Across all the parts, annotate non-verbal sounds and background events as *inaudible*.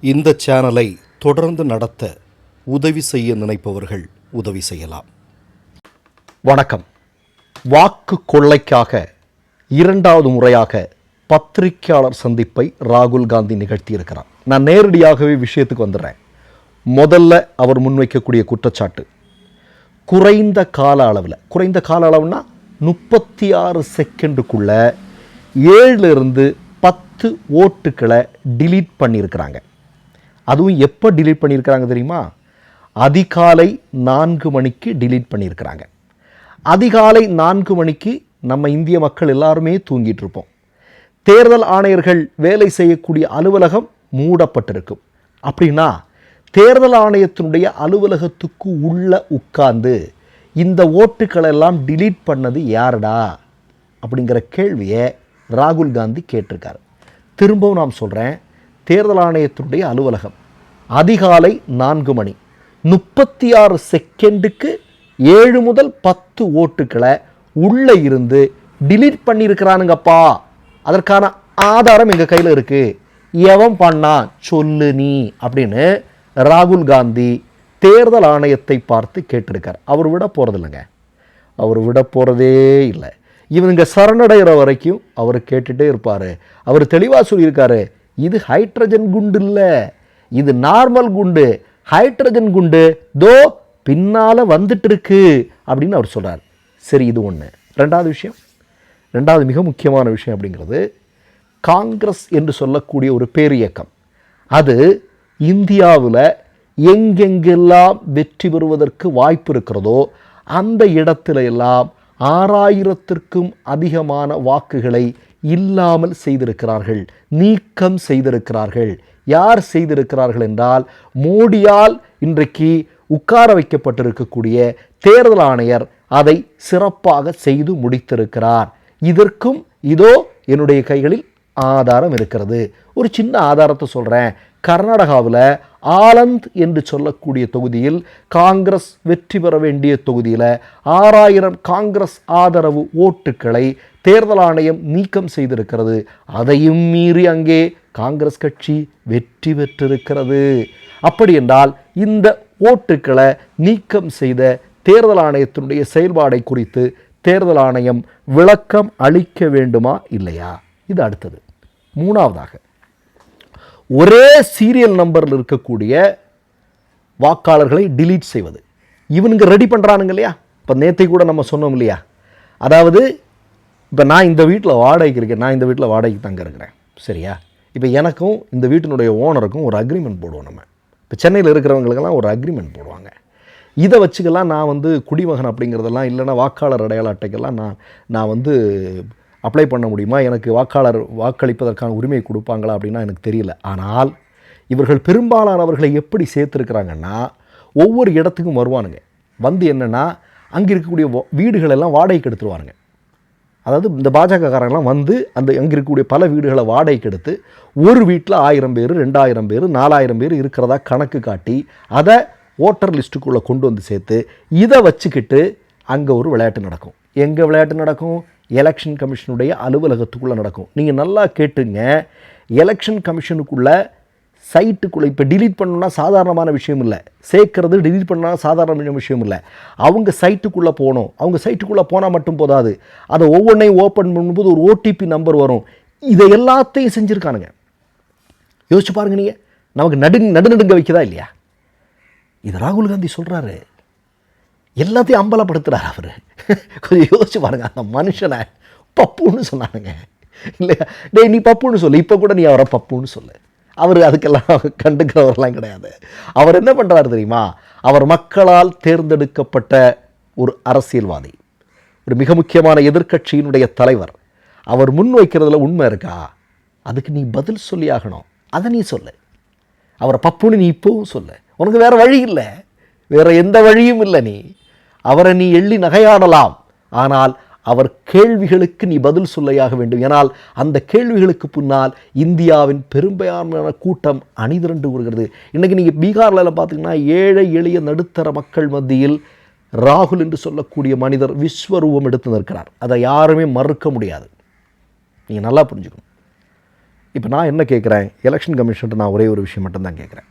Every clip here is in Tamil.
இந்த சேனலை தொடர்ந்து நடத்த உதவி செய்ய நினைப்பவர்கள் உதவி செய்யலாம். வணக்கம். வாக்கு கொள்ளைக்காக இரண்டாவது முறையாக பத்திரிகையாளர் சந்திப்பை ராகுல் காந்தி நிகழ்த்தியிருக்கிறார். நான் நேரடியாகவே விஷயத்துக்கு வந்துடுறேன். முதல்ல அவர் முன்வைக்கக்கூடிய குற்றச்சாட்டு. குறைந்த கால அளவில் குறைந்த கால அளவுனா முப்பத்தி ஆறு செகண்டுக்குள்ளே ஏழுலேருந்து பத்து ஓட்டுக்களை டிலீட் பண்ணியிருக்கிறாங்க. அதுவும் எப்போ டிலீட் பண்ணியிருக்கிறாங்க தெரியுமா? அதிகாலை நான்கு மணிக்கு டிலீட் பண்ணியிருக்கிறாங்க. அதிகாலை நான்கு மணிக்கு நம்ம இந்திய மக்கள் எல்லாருமே தூங்கிட்டு இருப்போம். தேர்தல் ஆணையர்கள் வேலை செய்யக்கூடிய அலுவலகம் மூடப்பட்டிருக்கும். அப்படின்னா தேர்தல் ஆணையத்தினுடைய அலுவலகத்துக்கு உள்ள உட்கார்ந்து இந்த ஓட்டுக்களை எல்லாம் டிலீட் பண்ணது யாருடா? அப்படிங்கிற கேள்வியை ராகுல் காந்தி கேட்டிருக்காரு. திரும்பவும் நான் சொல்கிறேன் தேர்தல் ஆணையத்தினுடைய அலுவலகம். அதிகாலை நான்கு மணி. முப்பத்தி ஆறு செகண்டுக்கு ஏழு முதல் பத்து ஓட்டுக்களை உள்ளே இருந்து டிலீட் பண்ணியிருக்கிறானுங்கப்பா. அதற்கான ஆதாரம் எங்கள் கையில் இருக்குது எவன் பண்ணா? சொல்லு நீ. அப்படின்னு ராகுல் காந்தி தேர்தல் ஆணையத்தை பார்த்து கேட்டிருக்கார். அவர் விட போகிறதில்லைங்க அவர் விட போகிறதே இல்லை. இவனுங்க சரணடைகிற வரைக்கும் அவர் கேட்டுகிட்டே இருப்பார். அவர் தெளிவாக சொல்லியிருக்காரு. இது ஹைட்ரஜன் குண்டு இல்லை. இது நார்மல் குண்டு. ஹைட்ரஜன் குண்டு. தோ பின்னால் வந்துட்டு இருக்கு அப்படின்னு அவர் சொல்கிறார் சரி இது ஒன்று ரெண்டாவது விஷயம். ரெண்டாவது மிக முக்கியமான விஷயம் அப்படிங்கிறது காங்கிரஸ் என்று சொல்லக்கூடிய ஒரு பேரியக்கம். அது இந்தியாவில் எங்கெங்கெல்லாம் வெற்றி பெறுவதற்கு வாய்ப்பு இருக்கிறதோ அந்த இடத்துல எல்லாம் ஆறாயிரத்திற்கும் அதிகமான வாக்குகளை இல்லாமல் செய்திருக்கிறார்கள் நீக்கம் செய்திருக்கிறார்கள். யார் செய்திருக்கிறார்கள் என்றால் மோடியால் இன்றைக்கு உட்கார வைக்கப்பட்டிருக்கக்கூடிய தேர்தல் ஆணையர் அதை சிறப்பாக செய்து முடித்திருக்கிறார். இதற்கும் இதோ என்னுடைய கைகளில் ஆதாரம் இருக்கிறது. ஒரு சின்ன ஆதாரத்தை சொல்கிறேன் கர்நாடகாவில் ஆலந்த் என்று சொல்லக்கூடிய தொகுதியில் காங்கிரஸ் வெற்றி பெற வேண்டிய தொகுதியில் ஆறாயிரம் காங்கிரஸ் ஆதரவு ஓட்டுக்களை தேர்தல் ஆணையம் நீக்கம் செய்திருக்கிறது. அதையும் மீறி அங்கே காங்கிரஸ் கட்சி வெற்றி பெற்றிருக்கிறது. அப்படி என்றால் இந்த ஓட்டுக்களை நீக்கம் செய்த தேர்தல் ஆணையத்தினுடைய செயல்பாடை குறித்து தேர்தல் ஆணையம் விளக்கம் அளிக்க வேண்டுமா இல்லையா? இது அடுத்தது. மூணாவதாக ஒரே சீரியல் நம்பரில் இருக்கக்கூடிய வாக்காளர்களை டிலீட் செய்வது. இவனுங்க ரெடி பண்ணுறானுங்க இல்லையா? இப்போ நேற்றை கூட நம்ம சொன்னோம் இல்லையா? அதாவது இப்போ நான் இந்த வீட்டில் வாடகைக்கு இருக்கேன் நான் இந்த வீட்டில் வாடகைக்கு தங்க இருக்கிறேன். சரியா? இப்போ எனக்கும் இந்த வீட்டினுடைய ஓனருக்கும் ஒரு அக்ரிமெண்ட் போடுவோம் நம்ம. இப்போ சென்னையில் இருக்கிறவங்களுக்கெல்லாம் ஒரு அக்ரிமெண்ட் போடுவாங்க. இதை வச்சுக்கெல்லாம் நான் வந்து குடிமகன் அப்படிங்கிறதெல்லாம் இல்லைன்னா வாக்காளர் அடையாள அட்டைக்கெல்லாம் நான் நான் வந்து அப்ளை பண்ண முடியுமா? எனக்கு வாக்காளர் வாக்களிப்பதற்கான உரிமை கொடுப்பாங்களா அப்படின்னா எனக்கு தெரியல. ஆனால் இவர்கள் பெரும்பாலானவர்களை எப்படி சேர்த்துருக்குறாங்கன்னா ஒவ்வொரு இடத்துக்கும் வருவானுங்க. வந்து என்னென்னா அங்கே இருக்கக்கூடிய வீடுகளெல்லாம் வாடகைக்கு எடுத்துருவானுங்க. அதாவது இந்த பாஜகக்காரங்களாம் வந்து அந்த அங்கே இருக்கக்கூடிய பல வீடுகளை வாடகைக்கு எடுத்து ஒரு வீட்டில் ஆயிரம் பேர் ரெண்டாயிரம் பேர் நாலாயிரம் பேர் இருக்கிறதா கணக்கு காட்டி அதை ஓட்டர் லிஸ்ட்டுக்குள்ளே கொண்டு வந்து சேர்த்து இதை வச்சுக்கிட்டு அங்கே ஒரு விளையாட்டு நடக்கும். எங்கே விளையாட்டு நடக்கும்? எலெக்ஷன் கமிஷனுடைய அலுவலகத்துக்குள்ளே நடக்கும். நீங்கள் நல்லா கேட்டுங்க எலெக்ஷன் கமிஷனுக்குள்ளே சைட்டுக்குள்ளே இப்போ டிலீட் பண்ணணும்னா சாதாரணமான விஷயம் இல்லை. சேர்க்கறது டிலீட் பண்ணால் சாதாரண விஷயம் இல்லை. அவங்க சைட்டுக்குள்ளே போகணும். அவங்க சைட்டுக்குள்ளே போனால் மட்டும் போதாது. அதை ஒவ்வொன்றையும் ஓப்பன் பண்ணும்போது ஒரு ஓடிபி நம்பர் வரும். இதை எல்லாத்தையும் செஞ்சுருக்கானுங்க. யோசிச்சு பாருங்க நீங்கள் நமக்கு நடு நடுநடுங்க வைக்கதா இல்லையா? இது ராகுல் காந்தி சொல்கிறாரு எல்லாத்தையும் அம்பலப்படுத்துகிறார் அவர். கொஞ்சம் யோசிச்சு பாருங்க அந்த மனுஷனை பப்புன்னு சொன்னானுங்க. இல்லையா டேய் நீ பப்புன்னு சொல்லு இப்போ கூட நீ அவரை பப்புன்னு சொல்லு. அவர் அதுக்கெல்லாம் கண்டுக்கிறவரெல்லாம் கிடையாது. அவர் என்ன பண்ணுறாரு தெரியுமா? அவர் மக்களால் தேர்ந்தெடுக்கப்பட்ட ஒரு அரசியல்வாதி. ஒரு மிக முக்கியமான எதிர்க்கட்சியினுடைய தலைவர். அவர் முன்வைக்கிறதுல உண்மை இருக்கா? அதுக்கு நீ பதில் சொல்லி ஆகணும். அதை நீ சொல்லு. அவரை பப்புன்னு நீ இப்போவும் சொல்லு. உனக்கு வேற வழி இல்லை. வேற எந்த வழியும் இல்லை நீ. அவரை நீ எள்ளி நகையாடலாம். ஆனால் அவர் கேள்விகளுக்கு நீ பதில் சொல்லையாக வேண்டும். ஏனால் அந்த கேள்விகளுக்கு பின்னால் இந்தியாவின் பெரும்பான்மையான கூட்டம் அணிதிரண்டு வருகிறது. இன்றைக்கி நீங்கள் பீகாரில் எல்லாம் பார்த்தீங்கன்னா ஏழை எளிய நடுத்தர மக்கள் மத்தியில் ராகுல் என்று சொல்லக்கூடிய மனிதர் விஸ்வரூபம் எடுத்து நிற்கிறார். அதை யாருமே மறுக்க முடியாது. நீங்கள் நல்லா புரிஞ்சுக்கணும். இப்போ நான் என்ன கேட்குறேன் எலெக்ஷன் கமிஷன்ட்டு நான் ஒரே ஒரு விஷயம் மட்டும்தான் கேட்குறேன்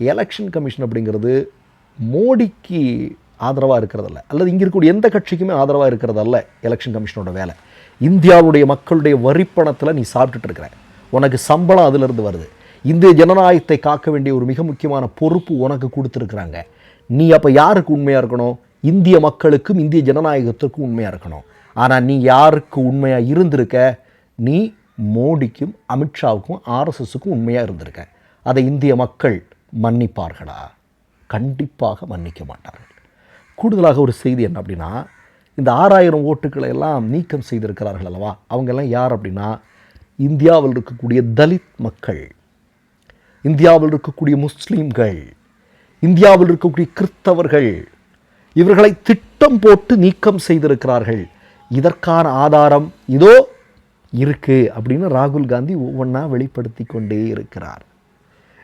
எலெக்ஷன் கமிஷன் அப்படிங்கிறது மோடிக்கு ஆதரவாக இருக்கிறதல்ல. அல்லது இங்கே இருக்கக்கூடிய எந்த கட்சிக்குமே ஆதரவாக இருக்கிறதல்ல எலெக்ஷன் கமிஷனோட வேலை. இந்தியாவுடைய மக்களுடைய வரிப்பணத்தில் நீ சாப்பிட்டுட்டு இருக்கிற. உனக்கு சம்பளம் அதிலிருந்து வருது. இந்திய ஜனநாயகத்தை காக்க வேண்டிய ஒரு மிக முக்கியமான பொறுப்பு உனக்கு கொடுத்துருக்குறாங்க. நீ அப்போ யாருக்கு உண்மையாக இருக்கணும்? இந்திய மக்களுக்கும் இந்திய ஜனநாயகத்துக்கும் உண்மையாக இருக்கணும். ஆனால் நீ யாருக்கு உண்மையாக இருந்திருக்க? நீ மோடிக்கும் அமித்ஷாவுக்கும் ஆர்எஸ்எஸுக்கும் உண்மையாக இருந்திருக்க. அதை இந்திய மக்கள் மன்னிப்பார்களா? கண்டிப்பாக மன்னிக்க மாட்டார்கள். கூடுதலாக ஒரு செய்தி என்ன அப்படின்னா இந்த ஆறாயிரம் ஓட்டுக்களை எல்லாம் நீக்கம் செய்திருக்கிறார்கள் அல்லவா? அவங்கெல்லாம் யார் அப்படின்னா இந்தியாவில் இருக்கக்கூடிய தலித் மக்கள். இந்தியாவில் இருக்கக்கூடிய முஸ்லீம்கள். இந்தியாவில் இருக்கக்கூடிய கிறிஸ்தவர்கள். இவர்களை திட்டம் போட்டு நீக்கம் செய்திருக்கிறார்கள். இதற்கான ஆதாரம் இதோ இருக்குது அப்படின்னு ராகுல் காந்தி ஒவ்வொன்றா வெளிப்படுத்தி கொண்டே இருக்கிறார்.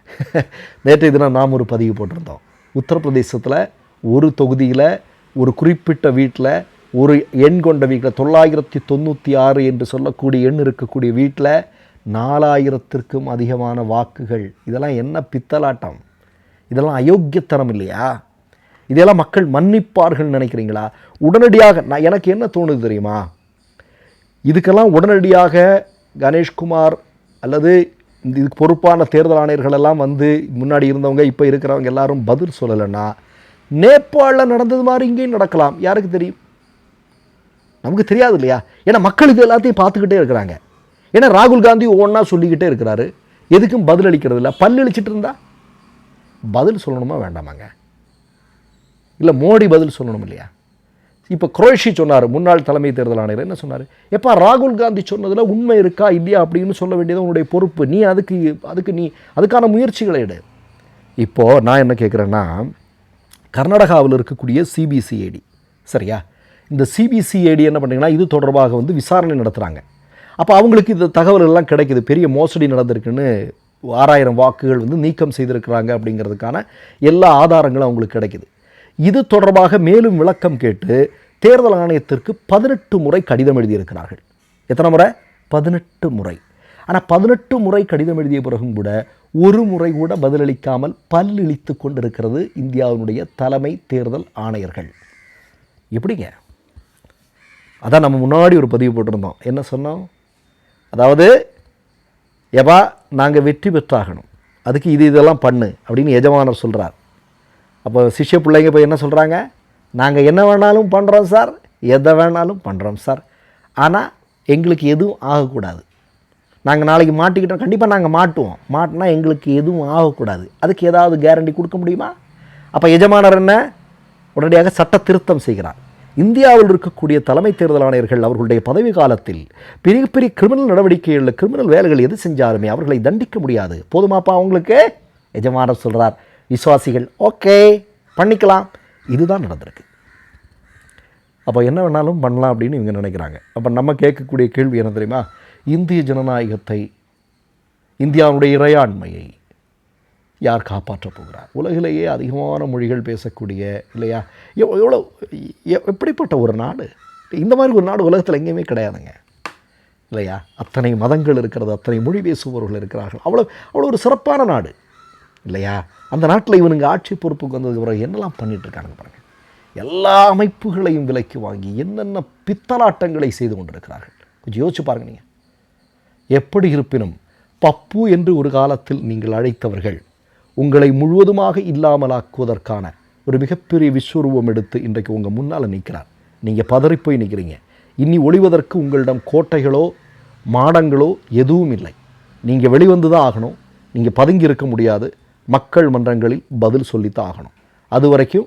*laughs* நேற்றைய தினம் நாம் ஒரு பதிவு போட்டிருந்தோம். உத்தரப்பிரதேசத்தில் ஒரு தொகுதியில் ஒரு குறிப்பிட்ட வீட்டில் ஒரு எண் கொண்ட வீட்டில் தொள்ளாயிரத்தி தொண்ணூற்றி ஆறு என்று சொல்லக்கூடிய எண் இருக்கக்கூடிய வீட்டில் நாலாயிரத்திற்கும் அதிகமான வாக்குகள். இதெல்லாம் என்ன பித்தலாட்டம்? இதெல்லாம் அயோக்கியத்தனம் இல்லையா? இதெல்லாம் மக்கள் மன்னிப்பார்கள் நினைக்கிறீங்களா? உடனடியாக நான் எனக்கு என்ன தோணுது தெரியுமா? இதுக்கெல்லாம் உடனடியாக கணேஷ்குமார் அல்லது இந்த இதுக்கு பொறுப்பான தேர்தல் ஆணையர்கள் எல்லாம் வந்து முன்னாடி இருந்தவங்க இப்போ இருக்கிறவங்க எல்லாரும் பதில் சொல்லலைன்னா நேபாளில் நடந்தது மாதிரி இங்கேயும் நடக்கலாம். யாருக்கு தெரியும்? நமக்கு தெரியாது இல்லையா? ஏன்னா மக்கள் இது எல்லாத்தையும் பார்த்துக்கிட்டே இருக்கிறாங்க. ஏன்னா ராகுல் காந்தி ஒவ்வொன்றா சொல்லிக்கிட்டே இருக்கிறாரு. எதுக்கும் பதில் அளிக்கிறது இல்லை. பல்லளிச்சிட்டு இருந்தா? பதில் சொல்லணுமா வேண்டாமாங்க? இல்லை மோடி பதில் சொல்லணும் இல்லையா? இப்போ குரோஷி சொன்னார் முன்னாள் தலைமை தேர்தல் ஆணையர் என்ன சொன்னார்? எப்பா ராகுல் காந்தி சொன்னதில் உண்மை இருக்கா இல்லையா அப்படின்னு சொல்ல வேண்டியது உன்னுடைய பொறுப்பு. நீ அதுக்கு அதுக்கு நீ அதுக்கான முயற்சிகளை எடு. இப்போது நான் என்ன கேட்குறேன்னா கர்நாடகாவில் இருக்கக்கூடிய சிபிசிஐடி சரியா? இந்த சிபிசிஐடி என்ன பண்ணுறீங்கன்னா இது தொடர்பாக வந்து விசாரணை நடத்துகிறாங்க அப்போ அவங்களுக்கு இந்த தகவல் எல்லாம் கிடைக்கிது. பெரிய மோசடி நடந்திருக்குன்னு ஆறாயிரம் வாக்குகள் வந்து நீக்கம் செய்திருக்கிறாங்க அப்படிங்கிறதுக்கான எல்லா ஆதாரங்களும் அவங்களுக்கு கிடைக்கிது. இது தொடர்பாக மேலும் விளக்கம் கேட்டு தேர்தல் ஆணையத்திற்கு பதினெட்டு முறை கடிதம் எழுதியிருக்கிறார்கள். எத்தனை முறை? பதினெட்டு முறை. ஆனால் பதினெட்டு முறை கடிதம் எழுதிய பிறகும் கூட ஒரு முறை கூட பதிலளிக்காமல் பல்லிழித்து கொண்டிருக்கிறது இந்தியாவினுடைய தலைமை தேர்தல் ஆணையர்கள். எப்படிங்க? அதான் நம்ம முன்னாடி ஒரு பதிவு போட்டிருந்தோம். என்ன சொன்னோம்? அதாவது எபா நாங்கள் வெற்றி பெற்றாகணும். அதுக்கு இது இதெல்லாம் பண்ணு அப்படின்னு எஜமானர் சொல்கிறார் அப்போ சிஷ்ய பிள்ளைங்க போய் என்ன சொல்கிறாங்க நாங்கள் என்ன வேணாலும் பண்ணுறோம் சார் எதை வேணாலும் பண்ணுறோம் சார். ஆனால் எங்களுக்கு எதுவும் ஆகக்கூடாது. நாங்கள் நாளைக்கு மாட்டிக்கிட்டோம் கண்டிப்பாக நாங்கள் மாட்டுவோம். மாட்டினா எங்களுக்கு எதுவும் ஆகக்கூடாது. அதுக்கு ஏதாவது கேரண்டி கொடுக்க முடியுமா? அப்போ எஜமானர் என்ன? உடனடியாக சட்ட திருத்தம் செய்கிறார். இந்தியாவில் இருக்கக்கூடிய தலைமை தேர்தல் ஆணையர்கள் அவர்களுடைய பதவி காலத்தில் பெரிய பெரிய கிரிமினல் நடவடிக்கைகளில் கிரிமினல் வேலைகள் எது செஞ்சாலுமே அவர்களை தண்டிக்க முடியாது. போதுமாப்பா அவங்களுக்கு எஜமானர் சொல்கிறார் விசுவாசிகள் ஓகே பண்ணிக்கலாம். இதுதான் நடந்திருக்கு. அப்போ என்ன வேணாலும் பண்ணலாம் அப்படின்னு இவங்க நினைக்கிறாங்க. அப்போ நம்ம கேட்கக்கூடிய கேள்வி என்ன தெரியுமா? இந்திய ஜனநாயகத்தை இந்தியாவுடைய இறையாண்மையை யார் காப்பாற்றப் போகிறார்? உலகிலேயே அதிகமான மொழிகள் பேசக்கூடிய இல்லையா? எவ்வளோ எ- எப்படிப்பட்ட ஒரு நாடு? இந்த மாதிரி ஒரு நாடு உலகத்தில் எங்கேயுமே கிடையாதுங்க. இல்லையா? அத்தனை மதங்கள் இருக்கிறது அத்தனை மொழி பேசுபவர்கள் இருக்கிறார்கள். அவ்வளோ அவ்வளோ ஒரு சிறப்பான நாடு. இல்லையா? அந்த நாட்டில் இவனுங்க ஆட்சி பொறுப்புக்கு வந்ததுக்கு பிறகு என்னெல்லாம் பண்ணிட்டு இருக்காங்க எல்லா அமைப்புகளையும் விலைக்கு வாங்கி என்னென்ன பித்தலாட்டங்களை செய்து கொண்டிருக்கிறார்கள்? கொஞ்சம் யோசிச்சு பாருங்க நீங்கள் எப்படி இருப்பினும் பப்பு என்று ஒரு காலத்தில் நீங்கள் அழைத்தவர்கள் உங்களை முழுவதுமாக இல்லாமலாக்குவதற்கான ஒரு மிகப்பெரிய விஸ்வரூபம் எடுத்து இன்றைக்கு உங்கள் முன்னால் நிற்கிறார் நீங்கள் பதறிப்போய் நிற்கிறீங்க இனி ஒளிவதற்கு உங்களிடம் கோட்டைகளோ மாடங்களோ எதுவும் இல்லை. நீங்கள் வெளிவந்து தான் ஆகணும். நீங்கள் பதுங்கி இருக்க முடியாது. மக்கள் மன்றங்களில் பதில் சொல்லித்தான் ஆகணும். அது வரைக்கும்